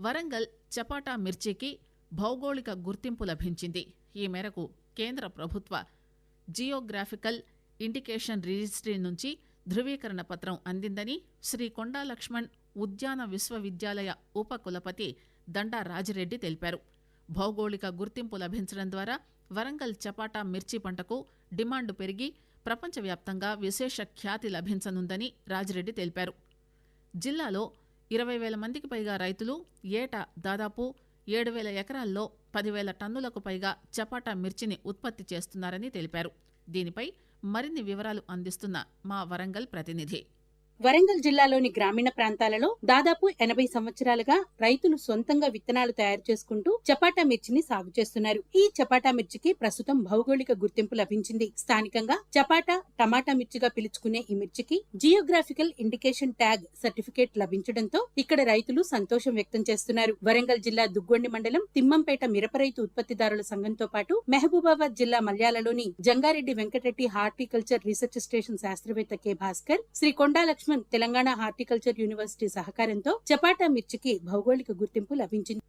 వరంగల్ చపాటా మిర్చికి భౌగోళిక గుర్తింపు లభించింది. ఈ మేరకు కేంద్ర ప్రభుత్వ జియోగ్రాఫికల్ ఇండికేషన్ రిజిస్ట్రీ నుంచి ధృవీకరణ పత్రం అందిందని శ్రీ కొండా లక్ష్మణ్ ఉద్యాన విశ్వవిద్యాలయ ఉపకులపతి దండా రాజిరెడ్డి తెలిపారు. భౌగోళిక గుర్తింపు లభించడం ద్వారా వరంగల్ చపాటా మిర్చి పంటకు డిమాండ్ పెరిగి ప్రపంచవ్యాప్తంగా విశేష ఖ్యాతి లభించనుందని రాజిరెడ్డి తెలిపారు. జిల్లాలో ఇరవై వేల మందికి పైగా రైతులు ఏటా దాదాపు ఏడు వేల ఎకరాల్లో పదివేల టన్నులకు పైగా చపాటా మిర్చిని ఉత్పత్తి చేస్తున్నారని తెలిపారు. దీనిపై మరిన్ని వివరాలు అందిస్తున్న మా వరంగల్ ప్రతినిధి. వరంగల్ జిల్లాలోని గ్రామీణ ప్రాంతాలలో దాదాపు ఎనభై సంవత్సరాలుగా రైతులు సొంతంగా విత్తనాలు తయారు చేసుకుంటూ చపాటా మిర్చిని సాగు చేస్తున్నారు. ఈ చపాటా మిర్చికి ప్రస్తుతం భౌగోళిక గుర్తింపు లభించింది. స్థానికంగా చపాటా టమాటా మిర్చిగా పిలుచుకునే ఈ మిర్చికి జియోగ్రాఫికల్ ఇండికేషన్ ట్యాగ్ సర్టిఫికేట్ లభించడంతో ఇక్కడ రైతులు సంతోషం వ్యక్తం చేస్తున్నారు. వరంగల్ జిల్లా దుగ్గొండి మండలం తిమ్మంపేట మిరప రైతు ఉత్పత్తిదారుల సంఘంతో పాటు మహబూబాబాద్ జిల్లా మల్యాలలోని Jangareddy Venkatareddy horticulture research station శాస్త్రవేత్త K Bhaskar Shri Kondalakshmi Telangana horticulture university సహకారంతో చపాటా మిర్చికి భౌగోళిక గుర్తింపు లభించింది.